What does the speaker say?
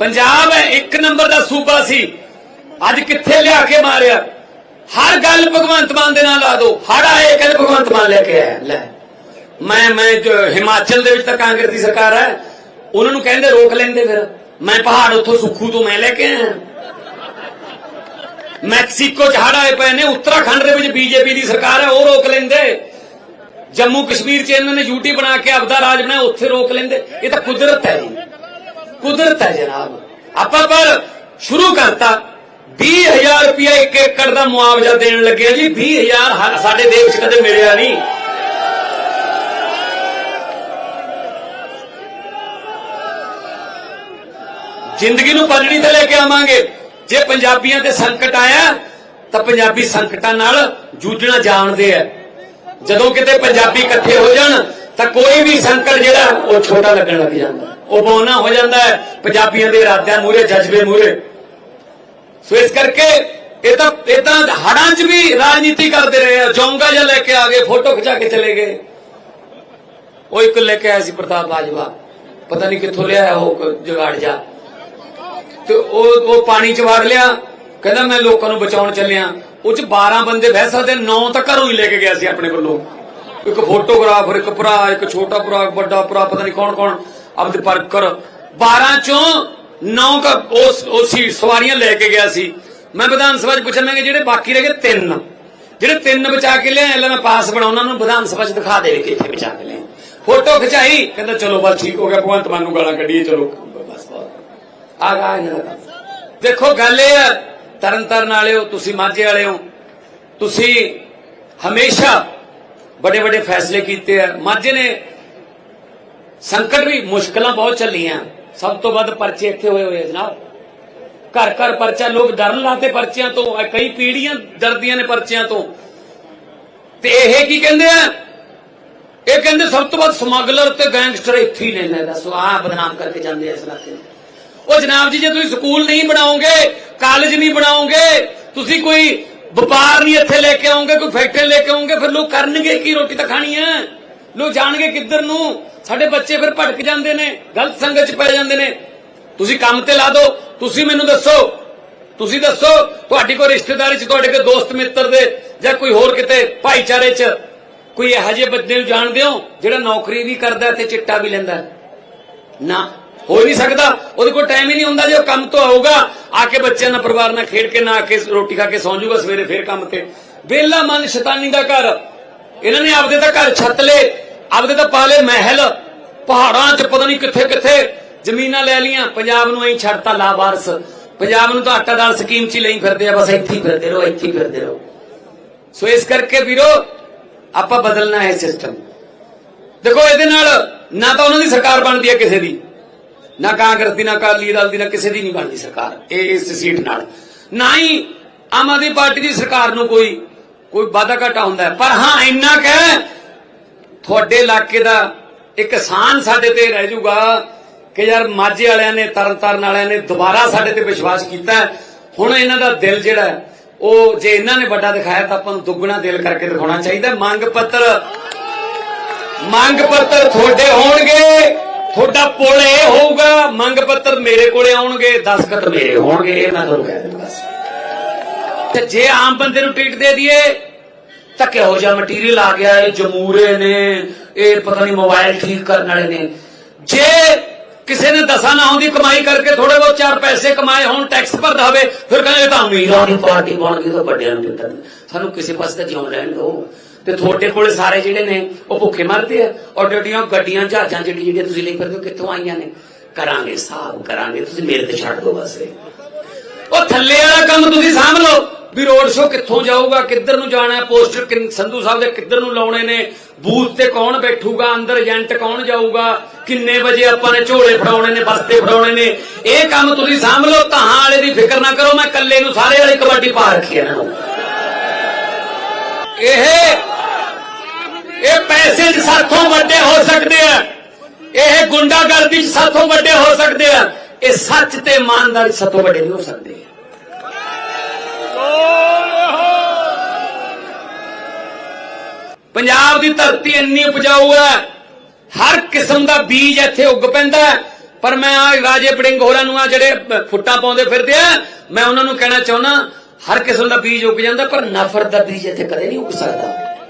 ਪੰਜਾਬ ਹੈ, ਇੱਕ ਨੰਬਰ ਦਾ ਸੂਬਾ ਸੀ। ਅੱਜ ਕਿੱਥੇ ਲਿਆ ਕੇ ਮਾਰਿਆ? ਹਰ ਗੱਲ ਭਗਵੰਤ ਮਾਨ ਦੇ ਨਾਲ ਲਾ ਦੋ। ਹੜ ਆਏ ਕਹਿੰਦੇ ਭਗਵੰਤ ਮਾਨ ਲੈ ਕੇ ਆਇਆ, ਲੈ। ਮੈਂ ਮੈਂ ਹਿਮਾਚਲ ਦੇ ਵਿੱਚ ਤਾਂ ਕਾਂਗਰਸ ਦੀ ਸਰਕਾਰ ਹੈ, ਉਹਨਾਂ ਨੂੰ ਕਹਿੰਦੇ ਰੋਕ ਲੈਂਦੇ ਫਿਰ। ਮੈਂ ਪਹਾੜ ਉੱਥੋਂ ਸੁੱਖੂ ਤੋਂ ਮੈਂ ਲੈ ਕੇ ਆਇਆ। ਮੈਕਸੀਕੋ ਚ ਹੜ ਆਏ ਪਏ ਨੇ, ਉੱਤਰਾਖੰਡ ਦੇ ਵਿੱਚ ਬੀਜੇਪੀ ਦੀ ਸਰਕਾਰ ਹੈ, ਉਹ ਰੋਕ ਲੈਂਦੇ। ਜੰਮੂ ਕਸ਼ਮੀਰ ਚ ਇਹਨਾਂ ਨੇ ਯੂਟੀ ਬਣਾ ਕੇ ਆਪਦਾ ਰਾਜ ਬਣਾਇਆ, ਉੱਥੇ ਰੋਕ ਲੈਂਦੇ। ਇਹ ਤਾਂ ਕੁਦਰਤ ਹੈ ਜੀ। ਕੁਦਰਤ ਹੈ ਜਨਾਬ। ਆਪਾਂ ਪਰ ਸ਼ੁਰੂ ਕਰਤਾ। 20000 ਰੁਪਇਆ ਇੱਕ ਏਕੜ ਦਾ ਮੁਆਵਜ਼ਾ ਦੇਣ ਲੱਗੇ ਆ ਜੀ। 20000 ਹ- ਸਾਡੇ ਦੇਸ਼ 'ਚ ਕਦੇ ਮਿਲਿਆ ਨਹੀਂ। ਜ਼ਿੰਦਗੀ ਨੂੰ ਪਲੜੀ ਤੇ ਲੈ ਕੇ ਆਵਾਂਗੇ। ਜੇ ਪੰਜਾਬੀਆਂ ਤੇ ਸੰਕਟ ਆਇਆ, ਤਾਂ ਪੰਜਾਬੀ ਸੰਕਟਾਂ ਨਾਲ ਜੂਝਣਾ ਜਾਣਦੇ ਆ। ਜਦੋਂ ਕਿਤੇ ਪੰਜਾਬੀ ਇਕੱਠੇ ਹੋ ਜਾਣ, ਤਾਂ ਕੋਈ ਵੀ ਸੰਕਟ ਜਿਹੜਾ, ਉਹ ਛੋਟਾ ਲੱਗਣ ਲੱਗ ਜਾਂਦਾ। ਉਹ ਬੋਨਾ ਹੋ ਜਾਂਦਾ ਹੈ। ਪੰਜਾਬੀਆਂ ਦੇ ਇਰਾਦਿਆਂ ਮੂਰੇ ਜਜ਼ਬੇ ਮੂਰੇ ਸੋ ਇਸ ਕਰਕੇ ਇਹ ਤਾਂ ਇਹ ਤਾਂ ਹੜਾਂ 'ਚ ਵੀ ਰਾਜਨੀਤੀ ਕਰਦੇ ਰਹੇ ਆ। ਜੋਂਗਾ ਜਿਹਾ ਲੈ ਕੇ ਆ ਗਏ, ਫੋਟੋ ਖਿਚਾ ਕੇ ਚਲੇ ਗਏ। ਉਹ ਇੱਕ ਲੈ ਕੇ ਆਇਆ ਸੀ ਪ੍ਰਤਾਪ ਬਾਜਵਾ ਪਤਾ ਨਹੀਂ ਕਿੱਥੋਂ ਲਿਆਇਆ ਉਹ ਜਗਾੜ ਜਾ ਤੇ ਉਹ ਉਹ ਪਾਣੀ 'ਚ ਵੜ ਲਿਆ। ਕਹਿੰਦਾ, ਮੈਂ ਲੋਕਾਂ ਨੂੰ ਬਚਾਉਣ ਚੱਲਿਆ। ਉਹ 'ਚ 12 ਬੰਦੇ ਬਹਿ ਸਕਦੇ 9 ਤਾਂ ਘਰੋਂ ਹੀ ਲੈ ਕੇ ਗਿਆ ਸੀ ਆਪਣੇ ਵੱਲੋਂ। ਇੱਕ ਫੋਟੋਗ੍ਰਾਫਰ, ਇੱਕ ਭਰਾ, ਇੱਕ ਛੋਟਾ ਭਰਾ ਵੱਡਾ ਭਰਾ, ਪਤਾ ਨਹੀਂ ਕੌਣ ਕੌਣ ਆਪਦੇ ਪਰਕਰ 12 ਚੋਂ 9 ਕ ਉਸ ਉਹ ਸੀ ਸਵਾਰੀਆਂ ਲੈ ਕੇ ਗਿਆ ਸੀ ਮੈਂ ਵਿਧਾਨ ਸਭਾ 'ਚ ਪੁੱਛਣ ਲੱਗੇ ਜਿਹੜੇ ਬਾਕੀ ਰਹਿ ਗਏ ਤਿੰਨ ਜਿਹੜੇ ਤਿੰਨ ਬਚਾ ਕੇ ਲਿਆਏ ਲੈ ਮੈਂ ਪਾਸ ਬਣਾਉਣਾ ਨੂੰ ਵਿਧਾਨ ਸਭਾ 'ਚ ਦਿਖਾ ਦੇਵੇ ਕਿੱਥੇ ਬਚਾ ਕੇ ਲਿਆਏ ਫੋਟੋ ਖਿਚਾਈ ਕਹਿੰਦਾ ਚਲੋ ਬਸ ਠੀਕ ਹੋ ਗਿਆ ਭਗਵੰਤ ਮਾਨ ਨੂੰ ਗਾਲਾਂ ਕੱਢੀਏ ਚਲੋ ਬਸ ਬਹੁਤ ਆ ਗਾ ਇਹਨਾਂ ਦਾ ਕੰਮ। ਦੇਖੋ ਗੱਲ ਇਹ ਹੈ ਤਰਨ ਤਾਰਨ ਵਾਲਿਓ ਤੁਸੀਂ ਮਾਝੇ ਵਾਲਿਓ ਤੁਸੀਂ ਹਮੇਸ਼ਾ ਵੱਡੇ ਵੱਡੇ ਫੈਸਲੇ ਕੀਤੇ ਆ ਮਾਝੇ ਨੇ ਸੰਕਟ ਵੀ ਮੁਸ਼ਕਲਾਂ ਬਹੁਤ ਚੱਲੀਆਂ। ਸਭ ਤੋਂ ਵੱਧ ਪਰਚੇ ਇੱਥੇ ਹੋਏ ਹੋਏ ਆ ਜਨਾਬ। ਘਰ ਘਰ ਪਰਚਾ, ਲੋਕ ਡਰਨ ਲਾਤੇ ਪਰਚਿਆਂ ਤੋਂ ਕਈ ਪੀੜੀਆਂ ਡਰਦੀਆਂ ਨੇ ਪਰਚਿਆਂ ਤੋਂ। ਤੇ ਇਹ ਕੀ ਕਹਿੰਦੇ ਆ? ਇਹ ਕਹਿੰਦੇ ਸਭ ਤੋਂ ਵੱਧ ਸਮਗਲਰ ਤੇ ਗੈਂਗਸਟਰ ਇੱਥੇ ਹੀ ਨੇ ਲੈ ਦੱਸੋ, ਆਹ ਬਦਨਾਮ ਕਰਕੇ ਜਾਂਦੇ ਆ ਇਸ ਇਲਾਕੇ ਨੂੰ। ਉਹ ਜਨਾਬ ਜੀ, ਜੇ ਤੁਸੀਂ ਸਕੂਲ ਨਹੀਂ ਬਣਾਓਗੇ, ਕਾਲਜ ਨਹੀਂ ਬਣਾਓਗੇ, ਤੁਸੀਂ ਕੋਈ ਵਪਾਰ ਨਹੀਂ ਇੱਥੇ ਲੈ ਕੇ ਆਉਂਗੇ ਕੋਈ ਫੈਕਟਰੀ ਲੈ ਕੇ ਆਉਂਗੇ ਫਿਰ ਲੋਕ ਕਰਨਗੇ ਕੀ ਰੋਟੀ ਤਾਂ ਖਾਣੀ ਹੈ ਲੋਕ ਜਾਣਗੇ ਕਿੱਧਰ ਨੂੰ? ਸਾਡੇ ਬੱਚੇ ਫਿਰ ਭਟਕ ਜਾਂਦੇ ਨੇ, ਗਲਤ ਸੰਗਤ 'ਚ ਪੈ ਜਾਂਦੇ ਨੇ। ਤੁਸੀਂ ਕੰਮ ਤੇ ਲਾ ਦਿਓ ਤੁਸੀਂ ਮੈਨੂੰ ਦੱਸੋ। ਤੁਸੀਂ ਦੱਸੋ, ਤੁਹਾਡੀ ਕੋਈ ਰਿਸ਼ਤੇਦਾਰੀ 'ਚ, ਤੁਹਾਡੇ ਕੋਈ ਦੋਸਤ ਮਿੱਤਰ ਦੇ, ਜਾਂ ਕੋਈ ਹੋਰ ਕਿਤੇ ਭਾਈਚਾਰੇ 'ਚ, ਕੋਈ ਇਹੋ ਜਿਹੇ ਬੰਦੇ ਨੂੰ ਜਾਣਦੇ ਹੋ, ਜਿਹੜਾ ਨੌਕਰੀ ਵੀ ਕਰਦਾ ਤੇ ਚਿੱਟਾ ਵੀ ਲੈਂਦਾ? ਨਾ, ਹੋ ਨਹੀਂ ਸਕਦਾ। ਉਹਦੇ ਕੋਲ ਟਾਈਮ ਹੀ ਨਹੀਂ ਹੁੰਦਾ ਜੇ ਉਹ ਕੰਮ ਤੋਂ ਆਊਗਾ। ਆ ਕੇ ਬੱਚਿਆਂ ਨਾਲ ਪਰਿਵਾਰ ਨਾਲ ਖੇਡ ਕੇ, ਨਾ ਆ ਕੇ ਰੋਟੀ ਖਾ ਕੇ ਸੌਂ ਜਾਊਗਾ ਸਵੇਰੇ ਫੇਰ ਕੰਮ ਤੇ। ਬੇਲਾ ਮਨ ਸ਼ੈਤਾਨੀ ਦਾ ਘਰ। ਇਹਨਾਂ ਨੇ ਆਪਦੇ ਤਾਂ ਘਰ ਛੱਤ ਲਏ, ਆਪਦੇ ਤਾਂ ਪਾਲੇ ਮਹਿਲ, ਪਹਾੜਾਂ 'ਚ ਪਤਾ ਨਹੀਂ ਕਿੱਥੇ ਕਿੱਥੇ ਜ਼ਮੀਨਾਂ ਲੈ ਲੀਆਂ ਪੰਜਾਬ ਨੂੰ ਐਂ ਛੱਡਤਾ ਲਾਵਾਰਸ ਪੰਜਾਬ ਨੂੰ ਤਾਂ ਆਟਾ ਦਾਲ ਸਕੀਮ 'ਚ ਲਈ ਫਿਰਦੇ ਆ, ਬਸ ਇੱਥੇ ਫਿਰਦੇ ਰਹੋ, ਇੱਥੇ ਫਿਰਦੇ ਰਹੋ। ਸੋ ਇਸ ਕਰਕੇ ਵੀਰੋ, ਆਪਾਂ ਬਦਲਣਾ ਹੈ ਸਿਸਟਮ ਦੇਖੋ, ਇਹਦੇ ਨਾਲ ਨਾ ਤਾਂ ਉਹਨਾਂ ਦੀ ਸਰਕਾਰ ਬਣਦੀ ਹੈ ਕਿਸੇ ਦੀ, ਨਾ ਕਾਂਗਰਸ ਦੀ, ਨਾ ਅਕਾਲੀ ਦਲ ਦੀ, ਨਾ ਕਿਸੇ ਦੀ ਨਹੀਂ ਬਣਦੀ ਸਰਕਾਰ, ਇਹ ਇਸ ਸੀਟ ਨਾਲ। ਨਾ ਹੀ ਆਮ ਆਦਮੀ ਪਾਰਟੀ ਦੀ ਸਰਕਾਰ ਨੂੰ ਕੋਈ ਕੋਈ ਵਾਧਾ ਘਾਟਾ ਹੁੰਦਾ ਪਰ ਹਾਂ, ਇੰਨਾ ਕਹਿ ਤੁਹਾਡੇ ਇਲਾਕੇ ਦਾ ਇੱਕ ਆਸਾਨ ਸਾਡੇ ਤੇ ਰਹਿ ਜਾਊਗਾ ਕਿ ਯਾਰ ਮਾਝੇ ਵਾਲਿਆਂ ਨੇ, ਤਰਨਤਾਰਨ ਵਾਲਿਆਂ ਨੇ ਦੁਬਾਰਾ ਸਾਡੇ ਤੇ ਵਿਸ਼ਵਾਸ ਕੀਤਾ ਹੁਣ ਇਹਨਾਂ ਦਾ ਦਿਲ ਜਿਹੜਾ ਉਹ ਜੇ ਇਹਨਾਂ ਨੇ ਵੱਡਾ ਦਿਖਾਇਆ ਤਾਂ ਆਪਾਂ ਨੂੰ ਦੁੱਗਣਾ ਦਿਲ ਕਰਕੇ ਦਿਖਾਉਣਾ ਚਾਹੀਦਾ ਮੰਗ ਪੱਤਰ ਮੰਗ ਪੱਤਰ ਤੁਹਾਡੇ ਹੋਣਗੇ, ਤੁਹਾਡਾ ਪੁੱਲ ਇਹ ਹੋਊਗਾ, ਮੰਗ ਪੱਤਰ ਮੇਰੇ ਕੋਲੇ ਆਉਣਗੇ ਦਸਖਤ ਮੇਰੇ ਹੋਣਗੇ, ਇਹ ਮੈਂ ਤੁਹਾਨੂੰ ਕਹਿ ਦਿੰਦਾ ਤੇ ਜੇ ਆਮ ਬੰਦੇ ਨੂੰ ਟਿਕਟ ਦੇ ਦਈਏ, ਤਾਂ ਕਿਹੋ ਜਿਹਾ ਮਟੀਰੀਅਲ ਆ ਗਿਆ ਇਹ ਜਮੂਰੇ ਨੇ, ਇਹ ਪਤਾ ਨਹੀਂ ਮੋਬਾਈਲ ਠੀਕ ਕਰਨ ਵਾਲੇ ਨੇ। ਜੇ ਕਿਸੇ ਨੇ ਦਸਾਂ ਨਾ ਦੀ ਕਮਾਈ ਕਰਕੇ ਥੋੜੇ ਬਹੁਤ ਚਾਰ ਪੈਸੇ ਕਮਾਏ, ਹੋਣ ਟੈਕਸ ਭਰਦਾ ਹੋਵੇ, ਫਿਰ ਕਹਿੰਦੇ ਤਾਂ ਅਮੀਰਾਂ ਦੀ ਪਾਰਟੀ ਬਣ ਗਈ ਤਾਂ ਵੱਡਿਆਂ ਨੂੰ ਦਿੱਤਾ। ਸਾਨੂੰ ਕਿਸੇ ਪਾਸੇ ਤਾਂ ਜਿਉਣ ਲੈਣ ਦਿਓ। ਤੇ ਤੁਹਾਡੇ ਕੋਲੇ ਸਾਰੇ ਜਿਹੜੇ ਨੇ, ਉਹ ਭੁੱਖੇ ਮਰਦੇ ਆ। ਔਰ ਜਿਹੜੀਆਂ ਗੱਡੀਆਂ, ਜਹਾਜ਼ਾਂ ਜਿਹੜੀ ਜਿਹੜੀਆਂ ਤੁਸੀਂ ਲਈ ਫਿਰਦੇ ਹੋ, ਕਿੱਥੋਂ ਆਈਆਂ ਨੇ? ਕਰਾਂਗੇ, ਹਿਸਾਬ ਕਰਾਂਗੇ। ਤੁਸੀਂ ਮੇਰੇ ਤੇ ਛੱਡ ਦਿਓ ਬਸ। ਉਹ ਥੱਲੇ ਵਾਲਾ ਕੰਮ ਤੁਸੀਂ ਸਾਂਭ ਲਓ। ਵੀ ਰੋਡ ਸ਼ੋ ਕਿੱਥੋਂ ਜਾਊਗਾ, ਕਿੱਧਰ ਨੂੰ ਜਾਣਾ ਪੋਸਟਰ ਸੰਧੂ ਸਾਹਿਬ ਦੇ ਕਿੱਧਰ ਨੂੰ ਲਾਉਣੇ ਨੇ ਬੂਥ ਤੇ ਕੌਣ ਬੈਠੂਗਾ, ਅੰਦਰ ਏਜੰਟ ਕੌਣ ਜਾਊਗਾ, ਕਿੰਨੇ ਵਜੇ ਆਪਾਂ ਨੇ ਝੋਲੇ ਫੜਾਉਣੇ ਨੇ, ਬਸਤੇ ਫੜਾਉਣੇ ਨੇ, ਇਹ ਕੰਮ ਤੁਸੀਂ ਸਾਂਭ ਲਓ ਤਹਾਂ ਵਾਲੇ ਦੀ ਫਿਕਰ ਨਾ ਕਰੋ, ਮੈਂ ਇਕੱਲੇ ਨੂੰ ਸਾਰੇ ਵਾਲੀ ਕਬੱਡੀ ਪਾ ਰੱਖੀ ਇਹਨਾਂ ਨੂੰ। ਇਹ ਇਹ ਪੈਸੇ 'ਚ ਸਾਥੋਂ ਵੱਡੇ ਹੋ ਸਕਦੇ ਆ। ਇਹ ਗੁੰਡਾਗਰਦੀ 'ਚ ਸਾਥੋਂ ਵੱਡੇ ਹੋ ਸਕਦੇ ਆ। ਇਹ ਸੱਚ ਤੇ ਇਮਾਨਦਾਰੀ 'ਚ ਸਾਥੋਂ ਵੱਡੇ ਨਹੀਂ ਹੋ ਸਕਦੇ। ਪੰਜਾਬ ਦੀ ਧਰਤੀ ਇੰਨੀ ਉਪਜਾਊ ਹੈ, ਹਰ ਕਿਸਮ ਦਾ ਬੀਜ ਇੱਥੇ ਉੱਗ ਪੈਂਦਾ ਪਰ ਮੈਂ ਆ ਰਾਜੇ ਬੜਿੰਗ ਹੋਰਾਂ ਨੂੰ ਆ ਜਿਹੜੇ ਫੁੱਟਾਂ ਪਾਉਂਦੇ ਫਿਰਦੇ ਆ, ਮੈਂ ਉਹਨਾਂ ਨੂੰ ਕਹਿਣਾ ਚਾਹੁੰਦਾ, ਹਰ ਕਿਸਮ ਦਾ ਬੀਜ ਉੱਗ ਜਾਂਦਾ, ਪਰ ਨਫ਼ਰਤ ਦਾ ਬੀਜ ਇੱਥੇ ਕਦੇ ਨਹੀਂ ਉੱਗ ਸਕਦਾ।